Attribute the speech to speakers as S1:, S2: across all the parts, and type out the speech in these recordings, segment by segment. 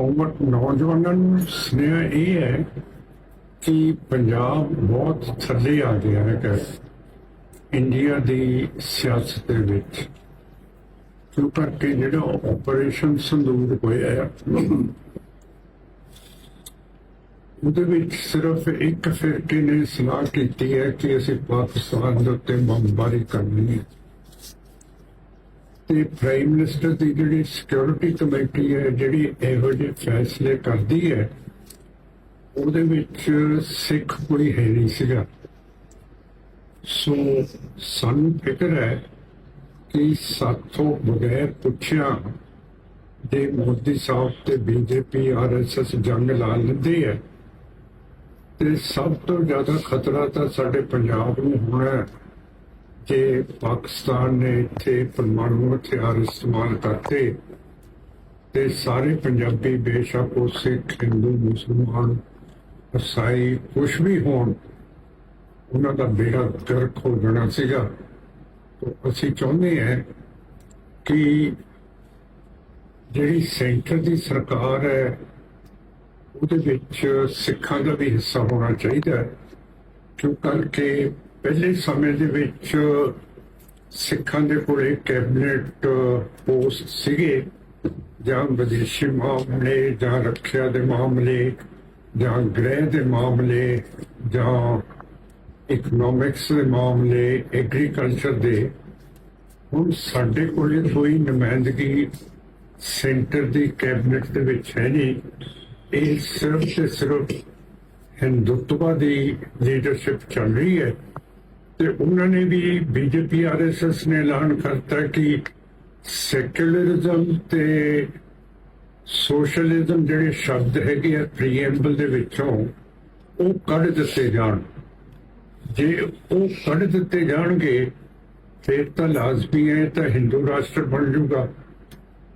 S1: ਕੌਮਤ ਨੌਜਵਾਨਾਂ ਨੂੰ ਸੁਨੇਹਾ ਇਹ ਹੈ ਕਿ ਪੰਜਾਬ ਬਹੁਤ ਥੱਲੇ ਆ ਗਿਆ ਹੈ ਕਿ ਇੰਡੀਆ ਦੀ ਸਿਆਸਤ ਦੇ ਵਿੱਚ। ਕਿਉਂ ਕਰਕੇ ਜਿਹੜਾ ਆਪਰੇਸ਼ਨ ਸੰਦੂਰ ਹੋਇਆ ਹੈ, ਉਹਦੇ ਵਿੱਚ ਸਿਰਫ ਇੱਕ ਫਿਰਕੇ ਨੇ ਸਲਾਹ ਕੀਤੀ ਹੈ ਕਿ ਅਸੀਂ ਪਾਕਿਸਤਾਨ ਦੇ ਉੱਤੇ ਬੰਬਾਰੀ ਕਰਨੀ ਹੈ। ਤੇ ਪ੍ਰਾਈਮ ਮਿਨਿਸਟਰ ਦੀ ਜਿਹੜੀ ਸਿਕਿਉਰਿਟੀ ਕਮੇਟੀ ਹੈ, ਜਿਹੜੀ ਇਹੋ ਜਿਹੇ ਫੈਸਲੇ ਕਰਦੀ ਹੈ, ਉਹਦੇ ਵਿੱਚ ਸਿੱਖ ਕੋਈ ਹੈ ਨਹੀਂ ਸੀਗਾ। ਸੋ ਸਾਨੂੰ ਫਿਕਰ ਹੈ ਕਿ ਸਾਥੋਂ ਬਗੈਰ ਪੁੱਛਿਆ ਦੇ ਮੋਦੀ ਸਾਹਿਬ ਤੇ ਬੀਜੇਪੀ ਆਰਐਸਐਸ ਜੰਗ ਲਾ ਲੈਂਦੇ ਹੈ। ਤੇ ਸਭ ਤੋਂ ਜ਼ਿਆਦਾ ਖਤਰਾ ਤਾਂ ਸਾਡੇ ਪੰਜਾਬ ਨੂੰ ਹੋਣਾ ਹੈ। ਕਿ ਪਾਕਿਸਤਾਨ ਨੇ ਇੱਥੇ ਪਰਮਾਣੂ ਹਥਿਆਰ ਇਸਤੇਮਾਲ ਕਰਤੇ ਤੇ ਸਾਰੇ ਪੰਜਾਬੀ ਬੇਸ਼ੱਕ ਉਹ ਸਿੱਖ, ਹਿੰਦੂ, ਮੁਸਲਮਾਨ, ਈਸਾਈ ਕੁਛ ਵੀ ਹੋਣ, ਉਹਨਾਂ ਦਾ ਬੇੜਾ ਗਰਕ ਹੋ ਜਾਣਾ ਸੀਗਾ। ਅਸੀਂ ਚਾਹੁੰਦੇ ਹਾਂ ਕਿ ਜਿਹੜੀ ਸੈਂਟਰ ਦੀ ਸਰਕਾਰ ਹੈ, ਉਹਦੇ ਵਿੱਚ ਸਿੱਖਾਂ ਦਾ ਵੀ ਹਿੱਸਾ ਹੋਣਾ ਚਾਹੀਦਾ ਕਿਉਂ ਕਰਕੇ ਪਹਿਲੇ ਸਮੇਂ ਦੇ ਵਿੱਚ ਸਿੱਖਾਂ ਦੇ ਕੋਲੇ ਕੈਬਨਿਟ ਪੋਸਟ ਸੀਗੇ, ਜਾਂ ਵਿਦੇਸ਼ੀ ਮਾਮਲੇ, ਜਾਂ ਰੱਖਿਆ ਦੇ ਮਾਮਲੇ, ਜਾਂ ਗ੍ਰਹਿ ਦੇ ਮਾਮਲੇ, ਜਾਂ ਇਕਨੋਮਿਕਸ ਦੇ ਮਾਮਲੇ ਐਗਰੀਕਲਚਰ ਦੇ। ਹੁਣ ਸਾਡੇ ਕੋਲੇ ਕੋਈ ਨੁਮਾਇੰਦਗੀ ਸੈਂਟਰ ਦੀ ਕੈਬਨਿਟ ਦੇ ਵਿੱਚ ਹੈ ਨਹੀਂ। ਇਹ ਸਿਰਫ ਤੇ ਸਿਰਫ ਹਿੰਦੁੱਤਵਾ ਦੀ ਲੀਡਰਸ਼ਿਪ ਚੱਲ ਰਹੀ ਹੈ। ਤੇ ਉਹਨਾਂ ਨੇ ਵੀ ਬੀਜੇਪੀ, ਆਰਐਸਐਸ ਨੇ ਐਲਾਨ ਕਰਤਾ ਕਿ ਸੈਕੂਲਰਿਜ਼ਮ ਤੇ ਸੋਸ਼ਲਿਜ਼ਮ ਜਿਹੜੇ ਸ਼ਬਦ ਹੈਗੇ ਆ ਪ੍ਰੀਐਮਬਲ ਦੇ ਵਿੱਚੋਂ, ਉਹ ਕੱਢ ਦਿੱਤੇ ਜਾਣ। ਜੇ ਉਹ ਕੱਢ ਦਿੱਤੇ ਜਾਣਗੇ, ਫਿਰ ਤਾਂ ਲਾਜ਼ਮੀ ਹੈ, ਤਾਂ ਹਿੰਦੂ ਰਾਸ਼ਟਰ ਬਣ ਜਾਊਗਾ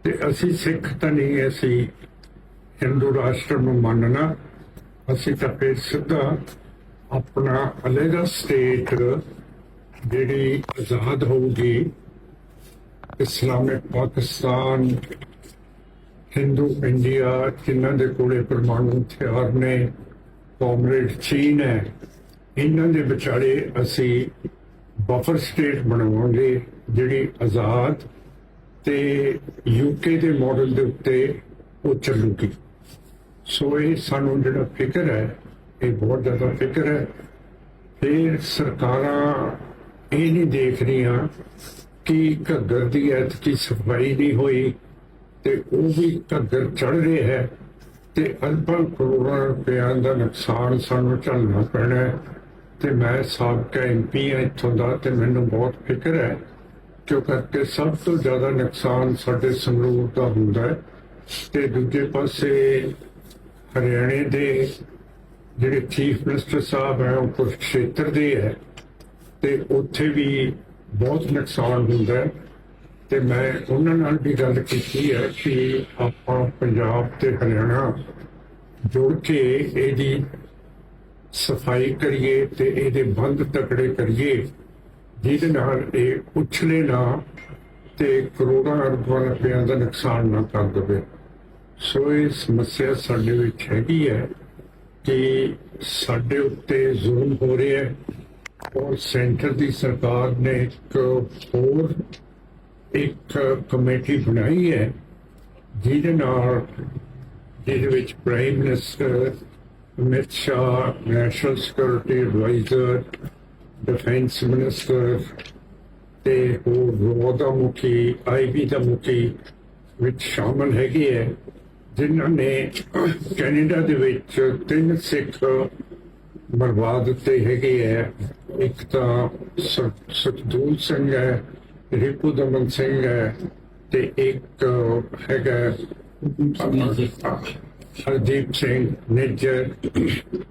S1: ਤੇ ਅਸੀਂ ਸਿੱਖ ਤਾਂ ਨਹੀਂ ਅਸੀਂ ਹਿੰਦੂ ਰਾਸ਼ਟਰ ਨੂੰ ਮੰਨਣਾ। ਅਸੀਂ ਤਾਂ ਫਿਰ ਸਿੱਧਾ ਆਪਣਾ ਅਲੱਗਾ ਸਟੇਟ ਜਿਹੜੀ ਆਜ਼ਾਦ ਹੋਊਗੀ, ਇਸਲਾਮਿਕ ਪਾਕਿਸਤਾਨ, ਹਿੰਦੂ ਇੰਡੀਆ, ਜਿਨ੍ਹਾਂ ਦੇ ਕੋਲੇ ਪਰਮਾਣੂ ਹਥਿਆਰ ਨੇ, ਕਾਮਰੇਡ ਚੀਨ ਹੈ, ਇਹਨਾਂ ਦੇ ਵਿਚਾਲੇ ਅਸੀਂ ਬਫਰ ਸਟੇਟ ਬਣਾਵਾਂਗੇ, ਜਿਹੜੀ ਆਜ਼ਾਦ ਤੇ ਯੂਕੇ ਦੇ ਮਾਡਲ ਦੇ ਉੱਤੇ ਉਹ ਚੱਲੂਗੀ। ਸੋ ਇਹ ਸਾਨੂੰ ਜਿਹੜਾ ਫਿਕਰ ਹੈ, ਇਹ ਬਹੁਤ ਜ਼ਿਆਦਾ ਫਿਕਰ ਹੈ। ਫਿਰ ਸਰਕਾਰਾਂ ਇਹ ਨਹੀਂ ਦੇਖ ਰਹੀਆਂ ਕਿ ਘੱਗਰ ਦੀ ਐਤਕੀ ਸਫ਼ਾਈ ਨਹੀਂ ਹੋਈ ਤੇ ਉਹ ਵੀ ਘੱਗਰ ਚੜ ਰਿਹਾ ਹੈ ਤੇ ਅਰਬਾਂ ਕਰੋੜਾਂ ਰੁਪਇਆਂ ਦਾ ਨੁਕਸਾਨ ਸਾਨੂੰ ਝੱਲਣਾ ਪੈਣਾ ਹੈ। ਤੇ ਮੈਂ ਸਾਬਕਾ ਐਮਪੀ ਹਾਂ ਇੱਥੋਂ ਦਾ ਤੇ ਮੈਨੂੰ ਬਹੁਤ ਫਿਕਰ ਹੈ ਕਿਉਂ ਕਰਕੇ ਸਭ ਤੋਂ ਜ਼ਿਆਦਾ ਨੁਕਸਾਨ ਸਾਡੇ ਸੰਗਰੂਰ ਦਾ ਹੁੰਦਾ ਹੈ। ਤੇ ਦੂਜੇ ਪਾਸੇ ਹਰਿਆਣੇ ਦੇ ਜਿਹੜੇ ਚੀਫ ਮਿਨਿਸਟਰ ਸਾਹਿਬ ਹੈ, ਉਹ ਕੁਰਕਸ਼ੇਤਰ ਦੇ ਹੈ। ਤੇ ਉੱਥੇ ਵੀ ਬਹੁਤ ਨੁਕਸਾਨ ਹੁੰਦਾ ਹੈ। ਤੇ ਮੈਂ ਉਹਨਾਂ ਨਾਲ ਵੀ ਗੱਲ ਕੀਤੀ ਹੈ ਕਿ ਆਪਾਂ ਪੰਜਾਬ ਤੇ ਹਰਿਆਣਾ ਜੁੜ ਕੇ ਇਹਦੀ ਸਫ਼ਾਈ ਕਰੀਏ ਤੇ ਇਹਦੇ ਬੰਦ ਤਕੜੇ ਕਰੀਏ, ਜਿਹਦੇ ਨਾਲ ਇਹ ਉਛਲੇ ਨਾ ਤੇ ਕਰੋੜਾਂ ਅਰਬਾਂ ਰੁਪਇਆਂ ਦਾ ਨੁਕਸਾਨ ਨਾ ਕਰ ਦੇਵੇ। ਸੋ ਇਹ ਸਮੱਸਿਆ ਸਾਡੇ ਵਿੱਚ ਹੈਗੀ ਹੈ ਕਿ ਸਾਡੇ ਉੱਤੇ ਜ਼ੁਲਮ ਹੋ ਰਿਹਾ ਹੈ। ਔਰ ਸੈਂਟਰ ਦੀ ਸਰਕਾਰ ਨੇ ਇੱਕ ਹੋਰ ਇੱਕ ਕਮੇਟੀ ਬਣਾਈ ਹੈ, ਜਿਹਦੇ ਨਾਲ, ਜਿਹਦੇ ਵਿੱਚ prime minister Amit Shah national security adviser defence minister ਤੇ ਹੋਰ ਦਾ ਮੁਖੀ ਆਈਬੀ ਦਾ ਮੁਖੀ ਵਿੱਚ ਸ਼ਾਮਲ ਹੈਗੇ ਹੈ, ਜਿਨ੍ਹਾਂ ਨੇ ਕੈਨੇਡਾ ਦੇ ਵਿੱਚ ਤਿੰਨ ਸਿੱਖ ਮਰਵਾ ਦਿੱਤੇ ਹੈਗੇ ਹੈ। ਇੱਕ ਤਾਂ ਸ- ਸੁਖਦੂਲ ਸਿੰਘ ਹੈ ਰਿਪੂ ਦਮਨ ਸਿੰਘ ਹੈ ਤੇ ਇੱਕ ਹੈਗਾ ਹਰਦੀਪ ਸਿੰਘ ਨਿੱਜਰ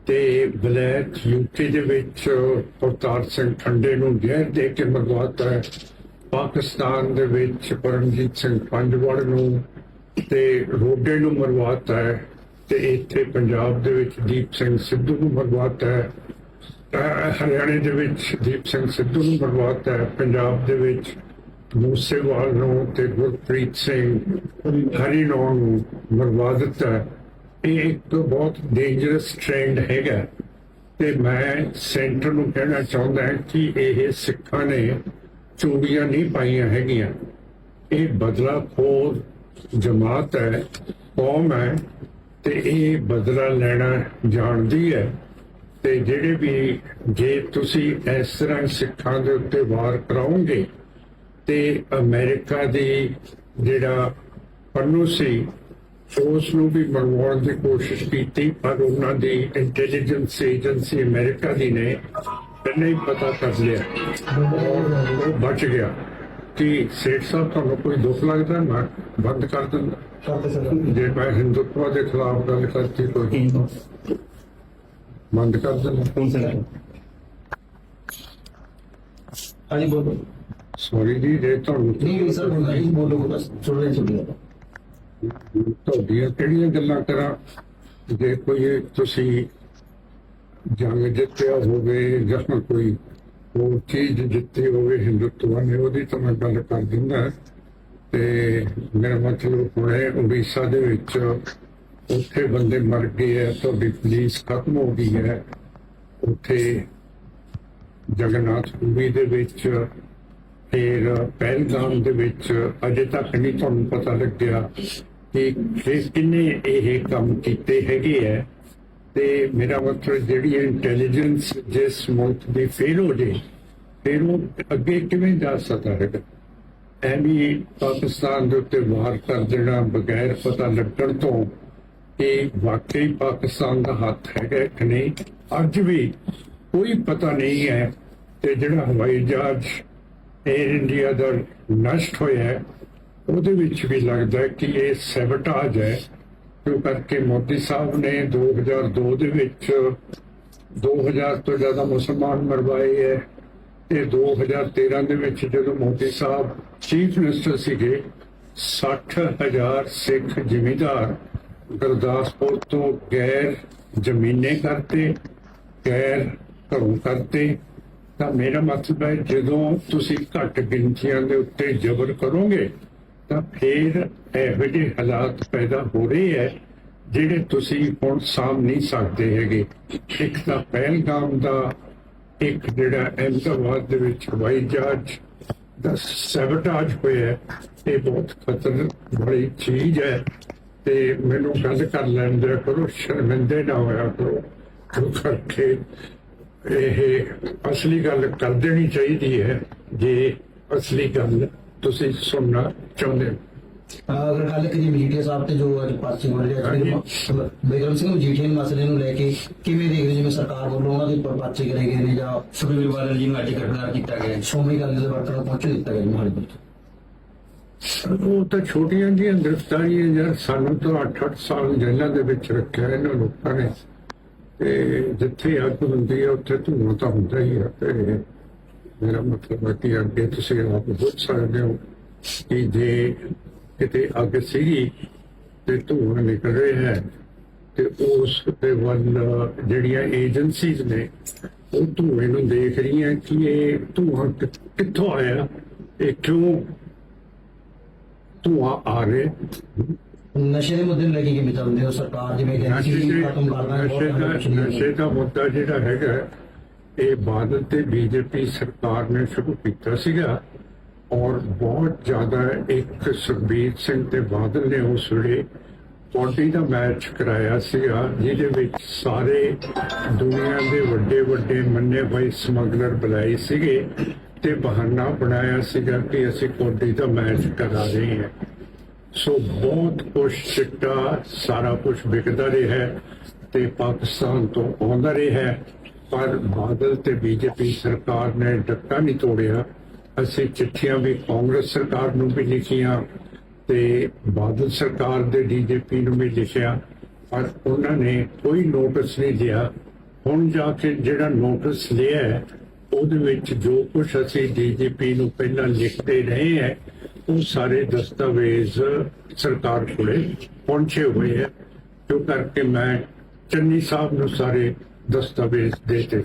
S1: ਤੇ ਬਲੈਕ ਯੂਕੇ ਦੇ ਵਿੱਚ ਅਵਤਾਰ ਸਿੰਘ ਠੰਡੇ ਨੂੰ ਗੈਰ ਦੇ ਕੇ ਮਰਵਾਤਾ ਹੈ ਪਾਕਿਸਤਾਨ ਦੇ ਵਿੱਚ ਪਰਮਜੀਤ ਸਿੰਘ ਪੰਜਵੜ ਨੂੰ ਤੇ ਰੋਡੇ ਨੂੰ ਮਰਵਾਤਾ ਹੈ ਤੇ ਇੱਥੇ ਪੰਜਾਬ ਦੇ ਵਿੱਚ ਦੀਪ ਸਿੰਘ ਸਿੱਧੂ ਨੂੰ ਮਰਵਾਤਾ ਹੈ ਹਰਿਆਣੇ ਦੇ ਵਿੱਚ ਦੀਪ ਸਿੰਘ ਸਿੱਧੂ ਨੂੰ ਮਰਵਾਤਾ ਹੈ, ਪੰਜਾਬ ਦੇ ਵਿੱਚ ਮੂਸੇਵਾਲ ਨੂੰ ਤੇ ਗੁਰਪ੍ਰੀਤ ਸਿੰਘ ਹਰੀਨੌਰ ਨੂੰ ਮਰਵਾ ਦਿੱਤਾ ਇਹ ਇੱਕ ਬਹੁਤ ਡੇਂਜਰਸ ਟ੍ਰੈਂਡ ਹੈਗਾ ਤੇ ਮੈਂ ਸੈਂਟਰ ਨੂੰ ਕਹਿਣਾ ਚਾਹੁੰਦਾ ਹਾਂ ਕਿ ਇਹ ਸਿੱਖਾਂ ਨੇ ਚੂੜੀਆਂ ਨਹੀਂ ਪਾਈਆਂ ਹੈਗੀਆਂ। ਇਹ ਬਦਲਾ ਬਦਲਾਖੋਰ ਜਮਾਤ ਹੈ, ਕੌਮ ਹੈ ਤੇ ਇਹ ਬਦਲਾ ਲੈਣਾ ਜਾਣਦੀ ਹੈ। ਤੇ ਜਿਹੜੇ ਵੀ ਜੇ ਤੁਸੀਂ ਇਸ ਤਰ੍ਹਾਂ ਸਿੱਖਾਂ ਦੇ ਉੱਤੇ ਵਾਰ ਕਰਾਓਗੇ ਤੇ ਅਮਰੀਕਾ ਦੀ ਜਿਹੜਾ ਪੰਨੂ ਸੀ ਉਸ ਨੂੰ ਵੀ ਮਰਵਾਉਣ ਦੀ ਕੋਸ਼ਿਸ਼ ਕੀਤੀ ਪਰ ਉਹਨਾਂ ਦੀ ਇੰਟੈਲੀਜੈਂਸ ਏਜੰਸੀ ਅਮਰੀਕਾ ਦੀ ਨੇ ਪਹਿਲਾਂ ਹੀ ਪਤਾ ਕਰ ਲਿਆ। ਉਹ ਬਚ ਗਿਆ। ਕਿ ਸੇਠ ਸਾਹਿਬ ਤੁਹਾਨੂੰ ਕੋਈ ਦੁੱਖ ਲੱਗਦਾ? ਮੈਂ ਬੰਦ ਕਰ ਦਿੰਦਾ। ਜੇ ਮੈਂ ਹਿੰਦੂਤਵਾ ਦੇ ਖਿਲਾਫ ਗੱਲ ਕਰਤੀ ਕੋਈ ਬੰਦ ਕਰ ਦਿੰਦਾ
S2: ਹੁਣ ਸਰ ਹਾਂਜੀ ਬੋਲੋ।
S1: ਸੌਰੀ ਜੀ ਜੇ ਤੁਹਾਨੂੰ
S2: ਨਹੀਂ ਨਹੀਂ ਸਰ ਜੀ ਬੋਲੋ ਬਸ ਸੁਣ ਰਹੇ ਸੁਣ
S1: ਤੁਹਾਡੀਆਂ ਕਿਹੜੀਆਂ ਗੱਲਾਂ ਕਰਾਂ? ਜੇ ਕੋਈ ਤੁਸੀਂ ਜੰਗ ਜਿੱਤਿਆ ਹੋਵੇ ਜਾਂ ਕੋਈ ਉਹ ਚੀਜ਼ ਜਿੱਤੀ ਹੋਵੇ ਹਿੰਦੁੱਤਵਾ ਨੇ ਉਹਦੀ ਤਾਂ ਮੈਂ ਗੱਲ ਕਰ ਦਿੰਦਾ। ਤੇ ਮੇਰਾ ਮਤਲਬ ਹੁਣੇ ਉੜੀਸਾ ਦੇ ਵਿੱਚ ਉੱਥੇ ਬੰਦੇ ਮਰ ਗਏ ਆ, ਤੁਹਾਡੀ ਪੁਲਿਸ ਖਤਮ ਹੋ ਗਈ ਹੈ। ਉੱਥੇ ਜਗਨਨਾਥ ਪੁਰੀ ਦੇ ਵਿੱਚ, ਫਿਰ ਪਹਿਲਗਾਮ ਦੇ ਵਿੱਚ ਅਜੇ ਤੱਕ ਨਹੀਂ ਤੁਹਾਨੂੰ ਪਤਾ ਲੱਗਿਆ ਕਿ ਕਿਸ, ਕਿੰਨੇ ਇਹ ਕੰਮ ਕੀਤੇ ਹੈਗੇ ਹੈ ਤੇ ਮੇਰਾ ਮਤਲਬ ਜਿਹੜੀ ਇੰਟੈਲੀਜੈਂਸ ਜਿਸ ਮੁਲਕ ਦੀ ਫੇਲ ਹੋ ਜੇ, ਫਿਰ ਉਹ ਅੱਗੇ ਕਿਵੇਂ ਜਾ ਸਕਦਾ ਹੈਗਾ? ਐਵੇਂ ਪਾਕਿਸਤਾਨ ਦੇ ਉੱਤੇ ਵਾਰ ਕਰ ਦੇਣਾ ਬਗੈਰ ਪਤਾ ਲੱਗਣ ਤੋਂ ਕਿ ਵਾਕਈ ਪਾਕਿਸਤਾਨ ਦਾ ਹੱਥ ਹੈਗਾ ਕਿ ਨਹੀਂ? ਅੱਜ ਵੀ ਕੋਈ ਪਤਾ ਨਹੀਂ ਹੈ ਤੇ ਜਿਹੜਾ ਹਵਾਈ ਜਹਾਜ਼ 에ਅਰ ਇੰਡੀਆ ਦਾ ਨਸ਼ਟ ਹੋਇਆ ਉਹਦੇ ਵਿੱਚ ਵੀ ਲੱਗਦਾ ਕਿ ਇਹ ਸੈਬਟਾਜ ਹੈ। ਕਿਉਂ ਕਰਕੇ ਮੋਦੀ ਸਾਹਿਬ ਨੇ 2002 ਦੇ ਵਿੱਚ 2000 ਤੋਂ ਜ਼ਿਆਦਾ ਮੁਸਲਮਾਨ ਮਰਵਾਏ ਹੈ ਤੇ 2013 ਦੇ ਵਿੱਚ ਜਦੋਂ ਮੋਦੀ ਸਾਹਿਬ ਚੀਫ ਮਿਨਿਸਟਰ ਸੀਗੇ 60000 ਸਿੱਖ ਜ਼ਿਮੀਂਦਾਰ ਗੁਰਦਾਸਪੁਰ ਤੋਂ ਗੈਰ ਜ਼ਮੀਨੇ ਕਰਤੇ, ਗੈਰ ਘਰੋਂ ਕਰਤੇ, ਤਾਂ ਮੇਰਾ ਮਤਲਬ ਹੈ ਜਦੋਂ ਤੁਸੀਂ ਘੱਟ ਗਿਣਤੀਆਂ ਦੇ ਉੱਤੇ ਜ਼ਬਰ ਕਰੋਗੇ, ਤਾਂ ਫੇਰ ਇਹੋ ਜਿਹੇ ਹਾਲਾਤ ਪੈਦਾ ਹੋ ਰਹੇ ਹੈ ਜਿਹੜੇ ਤੁਸੀਂ ਹੁਣ ਸਾਂਭ ਨਹੀਂ ਸਕਦੇ ਹੈਗੇ। ਇੱਕ ਤਾਂ ਪਹਿਲਗਾਮ ਦਾ, ਇੱਕ ਜਿਹੜਾ ਅਹਿਮਦਾਬਾਦ ਦੇ ਵਿੱਚ ਹਵਾਈ ਜਹਾਜ਼ ਦਾ ਸੈਬਟਾਜ ਹੋਇਆ ਇਹ ਬਹੁਤ ਖਤਰ ਬੜੀ ਚੀਜ਼ ਹੈ। ਤੇ ਮੈਨੂੰ ਗੱਲ ਕਰ ਲੈਣ ਦਿਆ ਕਰੋ ਸ਼ਰਮਿੰਦੇ ਨਾ ਹੋਇਆ ਕਰੋ। ਕਿਉਂ ਕਰਕੇ ਇਹ ਅਸਲੀ ਗੱਲ ਕਰ ਦੇਣੀ ਚਾਹੀਦੀ ਹੈ ਜੇ ਅਸਲੀ ਗੱਲ ਤੁਸੀਂ ਸੁਣਨਾ ਚਾਹੁੰਦੇ ਹੋ।
S2: ਅਗਰ ਗੱਲ ਕਰੀਏ ਮੀਡੀਆ ਸਾਹਿਬ ਤੇ ਜੋ ਅੱਜ ਪਾਸੇ ਹੋ ਰਿਹਾ ਜਿਹੜੇ ਬੇਗਮ ਸਿੰਘ ਮਜੀਠੀਆ ਦੇ ਮਸਲੇ ਨੂੰ ਲੈ ਕੇ ਕਿਵੇਂ ਦੇਖਦੇ ਹੋ ਜਿਵੇਂ ਸਰਕਾਰ ਵੱਲੋਂ ਉਹਨਾਂ ਦੇ ਉੱਪਰ ਪਾਸੇ ਕਰੇ ਗਏ ਨੇ ਜਾਂ ਸੁਖਬੀਰ ਬਾਦਲ ਜੀ ਨੂੰ ਅੱਜ ਗ੍ਰਿਫਤਾਰ ਕੀਤਾ ਗਿਆ ਹੈ। ਸ਼੍ਰੋਮਣੀ ਅਕਾਲੀ ਦਲ ਦੇ ਵਰਕਰਾਂ ਨੂੰ ਪਹੁੰਚ ਦਿੱਤਾ ਗਿਆ ਮੋਹਾਲੀ ਵਿੱਚ
S1: ਉਹ ਤਾਂ ਛੋਟੀਆਂ ਜਿਹੀਆਂ ਗ੍ਰਿਫਤਾਰੀਆਂ ਯਾਰ ਸਾਨੂੰ ਤਾਂ 8-8 ਸਾਲ ਜੇਲ੍ਹਾਂ ਦੇ ਵਿੱਚ ਰੱਖਿਆ ਇਹਨਾਂ ਲੋਕਾਂ ਨੇ। ਤੇ ਜਿੱਥੇ ਅੱਗ ਹੁੰਦੀ ਹੈ ਉੱਥੇ ਧੂਆਂ ਤਾਂ ਹੁੰਦਾ ਹੀ ਹੈ ਤੇ ਮੇਰਾ ਮਤਲਬ ਹੈ ਕਿ ਅੱਗੇ ਤੁਸੀਂ ਆਪ ਬੁੱਝ ਸਕਦੇ ਹੋ ਕਿ ਜੇ ਕਿਤੇ ਅੱਗ ਸੀਗੀ ਤੇ ਧੂਆਂ ਨਿਕਲ ਰਿਹਾ ਹੈ, ਤੇ ਉਸ ਦੇ ਵੱਲ ਜਿਹੜੀਆਂ ਏਜੰਸੀਜ਼ ਨੇ, ਉਹ ਧੂਏ ਨੂੰ ਦੇਖ ਰਹੀਆਂ ਕਿ ਇਹ ਧੂਆਂ ਕਿੱਥੋਂ ਆਇਆ, ਇਹ ਕਿਉਂ ਧੂਆਂ ਆ ਰਿਹਾ।
S2: ਨਸ਼ੇ ਦੇ ਮੁੱਦੇ ਨੂੰ ਲੈ ਕੇ ਕਿਵੇਂ ਚੱਲਦੇ ਹੋ? ਸਰਕਾਰ ਜਿਵੇਂ
S1: ਨਸ਼ੇ
S2: ਸੀ
S1: ਦੇ-
S2: ਖਤਮ ਕਰਨਾ ਹੈ, ਬਹੁਤ
S1: ਨਸ਼ੇ
S2: ਕੁਛ
S1: ਦਾ
S2: ਨਹੀਂ
S1: ਨਸ਼ੇ ਦਾ ਮੁੱਦਾ ਜਿਹੜਾ ਹੈਗਾ ਇਹ ਬਾਦਲ ਤੇ ਬੀਜੇਪੀ ਸਰਕਾਰ ਨੇ ਸ਼ੁਰੂ ਕੀਤਾ ਸੀਗਾ ਔਰ ਬਹੁਤ ਜ਼ਿਆਦਾ ਇੱਕ ਸੁਖਬੀਰ ਸਿੰਘ ਤੇ ਬਾਦਲ ਨੇ ਉਸ ਵੇਲੇ ਪੌਂਟੀ ਦਾ ਮੈਚ ਕਰਾਇਆ ਸੀਗਾ ਜਿਹਦੇ ਵਿੱਚ ਸਾਰੇ ਦੁਨੀਆ ਦੇ ਵੱਡੇ ਵੱਡੇ ਮੰਨੇ ਹੋਏ ਸਮਗਲਰ ਬੁਲਾਏ ਸੀਗੇ। ਤੇ ਬਹਾਨਾ ਬਣਾਇਆ ਸੀਗਾ ਕਿ ਅਸੀਂ ਪੌਂਟੀ ਦਾ ਮੈਚ ਕਰਾ ਰਹੇ ਹਾਂ। ਸੋ ਬਹੁਤ ਕੁਛ ਚਿੱਟਾ, ਸਾਰਾ ਕੁਝ ਵਿਕਦਾ ਰਿਹਾ ਤੇ ਪਾਕਿਸਤਾਨ ਤੋਂ ਆਉਂਦਾ ਰਿਹਾ ਪਰ ਬਾਦਲ ਤੇ ਬੀਜੇਪੀ ਸਰਕਾਰ ਨੇ ਡੱਕਾ ਨਹੀਂ ਤੋੜਿਆ। ਅਸੀਂ ਚਿੱਠੀਆਂ ਵੀ ਕਾਂਗਰਸ ਸਰਕਾਰ ਨੂੰ ਵੀ ਲਿਖੀਆਂ ਤੇ ਬਾਦਲ ਸਰਕਾਰ ਦੇ ਡੀਜੀਪੀ ਨੂੰ ਵੀ ਲਿਖਿਆ। ਪਰ ਉਹਨਾਂ ਨੇ ਕੋਈ ਨੋਟਿਸ ਨਹੀਂ ਲਿਆ। ਹੁਣ ਜਾ ਕੇ ਜਿਹੜਾ ਨੋਟਿਸ ਲਿਆ ਉਹਦੇ ਵਿੱਚ ਜੋ ਕੁਝ ਅਸੀਂ ਡੀਜੀਪੀ ਨੂੰ ਪਹਿਲਾਂ ਲਿਖਦੇ ਰਹੇ ਹੈ, ਉਹ ਸਾਰੇ ਦਸਤਾਵੇਜ਼ ਸਰਕਾਰ ਕੋਲੇ ਪਹੁੰਚੇ ਹੋਏ ਹੈ ਜੋ ਕਰਕੇ ਮੈਂ ਚੰਨੀ ਸਾਹਿਬ ਨੂੰ ਸਾਰੇ ਦਸਤਾਵੇਜ਼ ਦੇ ਦਿੱਤੇ